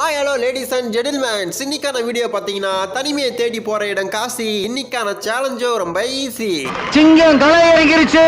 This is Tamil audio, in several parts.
Hi hello ladies and gentlemens இன்னைக்கான வீடியோ பார்த்தீங்கன்னா தனிமையை தேடி போற இடம் காசி. இன்னைக்கான சேலஞ்சோ ரொம்ப ஈஸி சிங்கம் களை இறங்கிருச்சு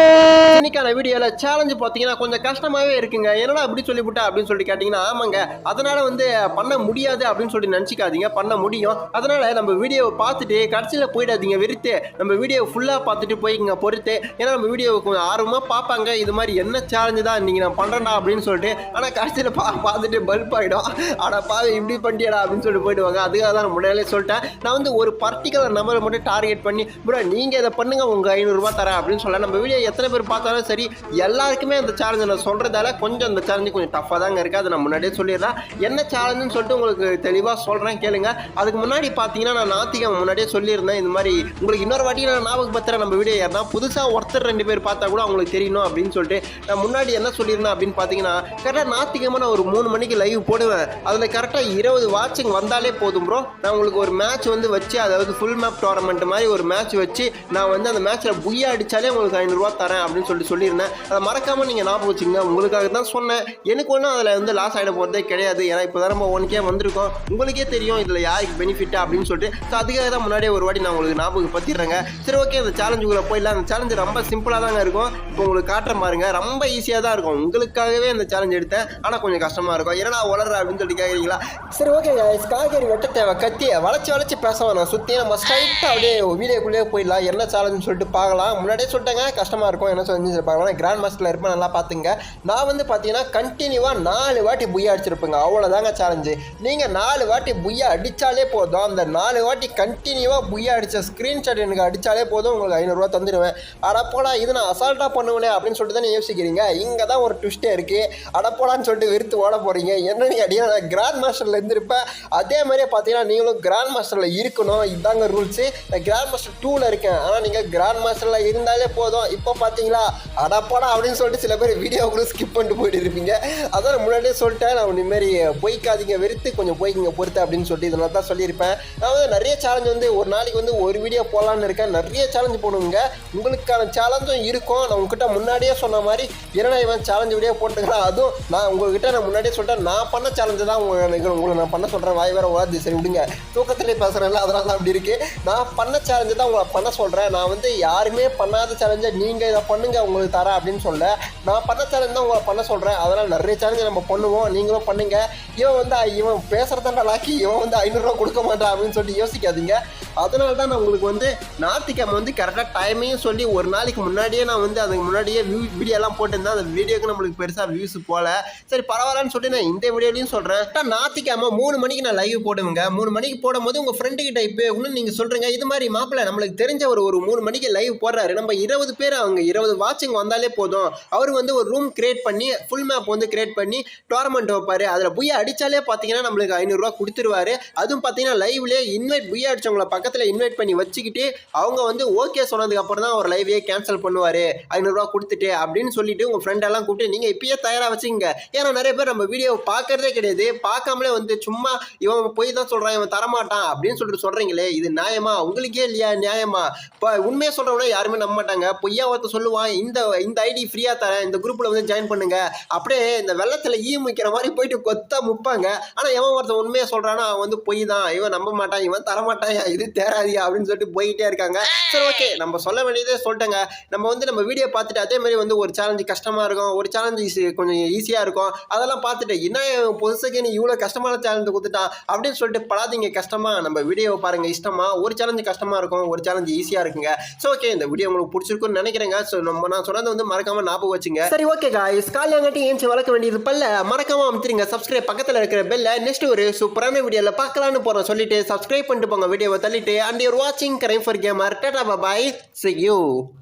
இன்னைக்கான வீடியோல சேலஞ்சு பார்த்தீங்கன்னா கொஞ்சம் கஷ்டமாவே இருக்குங்க. என்னடா அப்படி சொல்லிவிட்டா அப்படின்னு சொல்லி கேட்டிங்கன்னா ஆமாங்க. அதனால வந்து பண்ண முடியாது அப்படின்னு சொல்லி நினச்சிக்காதீங்க. பண்ண முடியும். அதனால நம்ம வீடியோவை பார்த்துட்டு கடைசியில் போயிடாதீங்க வெறுத்து. நம்ம வீடியோ ஃபுல்லாக பார்த்துட்டு போய்க்குங்க பொறுத்து. ஏன்னா நம்ம வீடியோ கொஞ்சம் ஆர்வமாக பார்ப்பாங்க. இது மாதிரி என்ன சேலஞ்சு தான் இன்னைக்கு நான் பண்ணுறேன்டா அப்படின்னு சொல்லிட்டு ஆனால் கடைசியில் பா பார்த்துட்டு பல்ப் ஆகிடும் ஆனால் இப்படி பண்ணியடா அப்படின்னு சொல்லிட்டு போயிடுவாங்க. அதுக்காக தான் நான் முன்னாடியே சொல்லிட்டேன். நான் வந்து ஒரு பர்டிகுலர் நம்பரை மட்டும் டார்கெட் பண்ணி ப்ரோ நீங்கள் இதை பண்ணுங்க உங்கள் ஐநூறுரூவா தரேன் அப்படின்னு சொல்ல நம்ம வீடியோ எத்தனை பேர் பார்த்தாலும் சரி எல்லாருக்குமே அந்த சேலஞ்சை நான் சொல்கிறதால கொஞ்சம் அந்த சேலஞ்சு கொஞ்சம் டஃப்பாக தாங்க இருக்குது அதை நான் முன்னாடியே சொல்லிடுறேன். என்ன சேலஞ்சுன்னு சொல்லிட்டு உங்களுக்கு தெளிவாக சொல்கிறேன் கேளுங்க. அதுக்கு முன்னாடி பார்த்தீங்கன்னா நான் நாத்திகம் முன்னாடியே சொல்லியிருந்தேன். இந்த மாதிரி உங்களுக்கு இன்னொரு வாட்டி நான் ஞாபகப்படுத்துகிறேன் நம்ம வீடியோ ஏறினா புதுசாக ஒருத்தர் ரெண்டு பேர் பார்த்தா கூட அவங்களுக்கு தெரியணும் அப்படின்னு சொல்லிட்டு நான் முன்னாடி என்ன சொல்லியிருந்தேன் அப்படின்னு பார்த்தீங்கன்னா கரெக்டாக நாத்திகமாக நான் ஒரு மூணு மணிக்கு லைவ் போடுவேன். அதில் கரெக்டாக இருபது வாட்சிங் வந்தாலே போதும் ப்ரோ நான் உங்களுக்கு ஒரு மேட்ச் வந்து வச்சு அதாவது ஃபுல் மேப் டோர்னமெண்ட் மாதிரி ஒரு மேட்ச் வச்சு நான் வந்து அந்த மேட்ச்சில் புய்யா அடித்தாலே உங்களுக்கு ஐநூறுரூவா தரேன் அப்படின்னு சொல்லி சொல்லியிருந்தேன். அதை மறக்காமல் நீங்கள் ஞாபகம் வச்சுங்க உங்களுக்காக தான் சொன்னேன். எனக்கு ஒன்றும் அதில் வந்து லாஸ் ஆகிட போகிறதே கிடையாது. ஏன்னா இப்போ தான் நம்ம ஒன் வந்திருக்கோம். உங்களுக்கே தெரியும் இதில் யாருக்கு பெனிஃபிட் அப்படின்னு சொல்லிட்டு. ஸோ அதுக்காக தான் முன்னாடியே ஒரு வாட்டி நான் உங்களுக்கு ஞாபகம் பற்றிடுறேங்க சரி ஓகே அந்த சேலஞ்சுக்குள்ளே போயிடலாம். அந்த சேலஞ்சு ரொம்ப சிம்பிளாக தாங்க இருக்கும். இப்போ உங்களுக்கு காட்டுற பாருங்க ரொம்ப ஈஸியாக தான் இருக்கும். உங்களுக்காகவே அந்த சேலஞ்ச் எடுத்தேன். ஆனால் கொஞ்சம் கஷ்டமாக இருக்கும். ஏன்னா வளர்ற அப்படின்னு சொல்லி கேட்குறீங்களா சரி ஓகே காய்கறி வெட்ட தேவை கத்தி வளைச்சி வளைச்சி பேச வேணாம் சுற்றி நம்ம ஸ்ட்ரைட்டாக அப்படியே வீடியோக்குள்ளேயே போயிடலாம். என்ன சேலஞ்சுன்னு சொல்லிட்டு பார்க்கலாம். முன்னாடியே சொல்லிட்டேங்க கஷ்டமாக இருக்கும். என்ன சொல்லி பார்க்கலாம். கிராண்ட் மாஸ்டரில் இருப்பேன் நல்லா பார்த்துங்க. நான் வந்து பார்த்தீங்கன்னா கண்டினியூவாக நாலு வாட்டி புய்யா அடிச்சிருப்பேங்க. அவ்வளோதாங்க சேலஞ்சு நீங்கள் நாலு வாட்டி புய்யா அடித்தாலே போதும். அந்த நாலு வாட்டி கண்டினியூவாக புய்யா அடித்த ஸ்க்ரீன்ஷாட் எனக்கு அடித்தாலே போதும். உங்களுக்கு ஐநூறுரூவா தந்துடுவேன் அடப்போடா இது நான் அசால்ட்டாக பண்ணுவேனே அப்படின்னு சொல்லிட்டு தானே யோசிக்கிறீங்க? இங்கே தான் ஒரு ட்விஸ்டே இருக்குது அடப்போடான்னு சொல்லிட்டு விருத்து ஓட போகிறீங்க என்னன்னு கேட்டீங்கன்னா கிராண்ட் கிராண்ட் மாஸ்டரில் இருந்திருப்பேன் அதே மாதிரியே பார்த்தீங்கன்னா நீங்களும் கிராண்ட் மாஸ்டரில் இருக்கணும். இதாங்க ரூல்ஸு நான் கிராண்ட் மாஸ்டர் டூவில் இருக்கேன். ஆனால் நீங்கள் கிராண்ட் மாஸ்டரில் இருந்தாலே போதும். இப்போ பார்த்தீங்களா அடப்போடா அப்படின்னு சொல்லிட்டு சில பேர் வீடியோ கூட ஸ்கிப் பண்ணிட்டு போயிட்டு இருப்பீங்க. அதான் நான் முன்னாடியே சொல்லிட்டேன். நான் இந்தமாரி போய்க்காதீங்க வெறுத்து கொஞ்சம் போய்க்கிங்க பொறுத்து அப்படின்னு சொல்லிட்டு இதெல்லாம் தான் சொல்லியிருப்பேன். நான் வந்து நிறைய சேலஞ்ச் வந்து ஒரு நாளைக்கு வந்து ஒரு வீடியோ போடலான்னு இருக்கேன். நிறைய சேலஞ்ச் போடுங்க உங்களுக்கான சேலஞ்சும் இருக்கும். நான் உங்ககிட்ட முன்னாடியே சொன்ன மாதிரி இரண்டா இவன் சேலஞ்சு வீடியோ போட்டுக்கலாம். அதுவும் நான் உங்ககிட்ட நான் முன்னாடியே சொல்லிட்டேன். நான் பண்ண சேலஞ்சு தான் உங்கள் எனக்கு உங்களை நான் பண்ண சொல்கிறேன் வாய் வேற ஓடாது சரி விடுங்க. தூக்கத்திலே பேசுகிறேன்ல அதனால தான் அப்படி இருக்கு. நான் பண்ண சேலஞ்சு தான் உங்களை பண்ண சொல்கிறேன் நான் வந்து யாருமே பண்ணாத சேலஞ்சை நீங்கள் இதை பண்ணுங்க உங்களுக்கு தரேன் அப்படின்னு சொல்ல நான் பண்ண சேலஞ்சு தான் உங்களை பண்ண சொல்கிறேன் அதனால் நிறைய சேலஞ்சு நம்ம பண்ணுவோம். நீங்களும் பண்ணுங்க. இவன் வந்து இவன் பேசுகிறதாண்டா லாக்கி இவன் வந்து ஐநூறுரூவா கொடுக்க மாட்டான் அப்படின்னு சொல்லிட்டு யோசிக்காதீங்க. அதனால தான் நான் உங்களுக்கு வந்து ஞாயிற்றுக்கிழமை வந்து கரெக்டாக டைமையும் சொல்லி ஒரு நாளைக்கு முன்னாடியே நான் வந்து அதுக்கு முன்னாடியே வியூ வீடியோலாம் போட்டிருந்தேன். அந்த வீடியோக்கு நம்மளுக்கு பெருசாக வியூஸ் போகல சரி பரவாயில்லன்னு சொல்லிட்டு நான் இந்த வீடியோலையும் சொல்கிறேன் ஞாயிற்றுக்கிழமை மூணு மணிக்கு நான் லைவ் போடுவேங்க. மூணு மணிக்கு போடும்போது உங்கள் ஃப்ரெண்டுக்கிட்ட இப்போ இன்னும் நீங்கள் சொல்கிறீங்க இது மாதிரி மாப்பிள்ளை நம்மளுக்கு தெரிஞ்ச ஒரு ஒரு மூணு மணிக்கு லைவ் போடுறாரு. நம்ம இருபது பேர் அவங்க இருபது வாட்சிங் வந்தாலே போதும். அவர் வந்து ஒரு ரூம் கிரியேட் பண்ணி ஃபுல் மேப் வந்து கிரியேட் பண்ணி டோர்னமெண்ட் வைப்பார். அதில் புய்யா அடித்தாலே பார்த்தீங்கன்னா நம்மளுக்கு ஐநூறுரூவா கொடுத்துருவாரு. அதுவும் பார்த்தீங்கன்னா லைவ்லேயே இன்வைட் புய்யா பக்கம் பக்கத்தில் இன்வைட் பண்ணி வச்சுக்கிட்டு அவங்க வந்து ஓகே சொன்னதுக்கப்புறம் தான் ஒரு லைவே கேன்சல் பண்ணுவார். ஐநூறுரூவா கொடுத்துட்டு அப்படின்னு சொல்லிட்டு உங்கள் ஃப்ரெண்டெல்லாம் கூப்பிட்டு நீங்கள் இப்பயே தயாராக வச்சுங்க ஏன்னா நிறைய பேர் நம்ம வீடியோ பார்க்கறதே கிடையாது. பார்க்காமலே வந்து சும்மா இவன் போய் தான் சொல்கிறான் இவன் தரமாட்டான் அப்படின்னு சொல்லிட்டு சொல்கிறீங்களே இது நியாயமா? உங்களுக்கே இல்லையா? நியாயமா? இப்போ உண்மையை சொல்கிறவங்க யாருமே நம்ப மாட்டாங்க பொய்யா ஒருத்த சொல்லுவான் இந்த இந்த ஐடி ஃப்ரீயாக தரேன் இந்த குரூப்பில் வந்து ஜாயின் பண்ணுங்க. அப்படியே இந்த வெள்ளத்தில் ஈ முக்கிற மாதிரி போயிட்டு கொத்தா முப்பாங்க. ஆனால் எவன் ஒருத்தன் உண்மையை சொல்கிறானா அவன் வந்து பொய் தான். இவன் நம்ப மாட்டான் இவன் தரமாட்டான் இது தேராதியா அப்படின்னு சொல்லிட்டு போயிட்டே இருக்காங்க. சரி ஓகே நம்ம சொல்ல வேண்டியதே சொல்லிட்டேங்க. நம்ம வந்து நம்ம வீடியோ பார்த்துட்டு அதே மாதிரி வந்து ஒரு சேலஞ்சு கஷ்டமாக இருக்கும். ஒரு சேலஞ்சு ஈஸி கொஞ்சம் ஈஸியாக இருக்கும். அதெல்லாம் பார்த்துட்டு என்ன புதுசுக்கு நீ இவ்வளோ கஷ்டமான சேலஞ்சு கொடுத்துட்டான் அப்படின்னு சொல்லிட்டு படாதீங்க. கஷ்டமா நம்ம வீடியோவை பாருங்க. இஷ்டமா ஒரு சேலஞ்சு கஷ்டமாக இருக்கும். ஒரு சேலஞ்சு ஈஸியாக இருக்குங்க. ஸோ ஓகே இந்த வீடியோ உங்களுக்கு பிடிச்சிருக்குன்னு நினைக்கிறேங்க. ஸோ நம்ம நான் சொன்னது வந்து மறக்காம ஞாபகம் வச்சுங்க. சரி ஓகே காய்ஸ் காலையாங்கட்டி ஏஞ்சி வளர்க்க வேண்டியது பல்ல மறக்காம அமைச்சிருங்க சப்ஸ்கிரைப் பக்கத்தில் இருக்கிற பெல்ல நெக்ஸ்ட் ஒரு சூப்பரான வீடியோவில் பார்க்கலான்னு போகிறோம் சொல்லிட்டு சப்ஸ்கிரைப் பண்ணிட்டு போங்க. வீடியோவை தள்ளி Valite and you're watching Crime for Gamer. Tata bye bye. See you.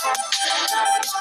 Thank you.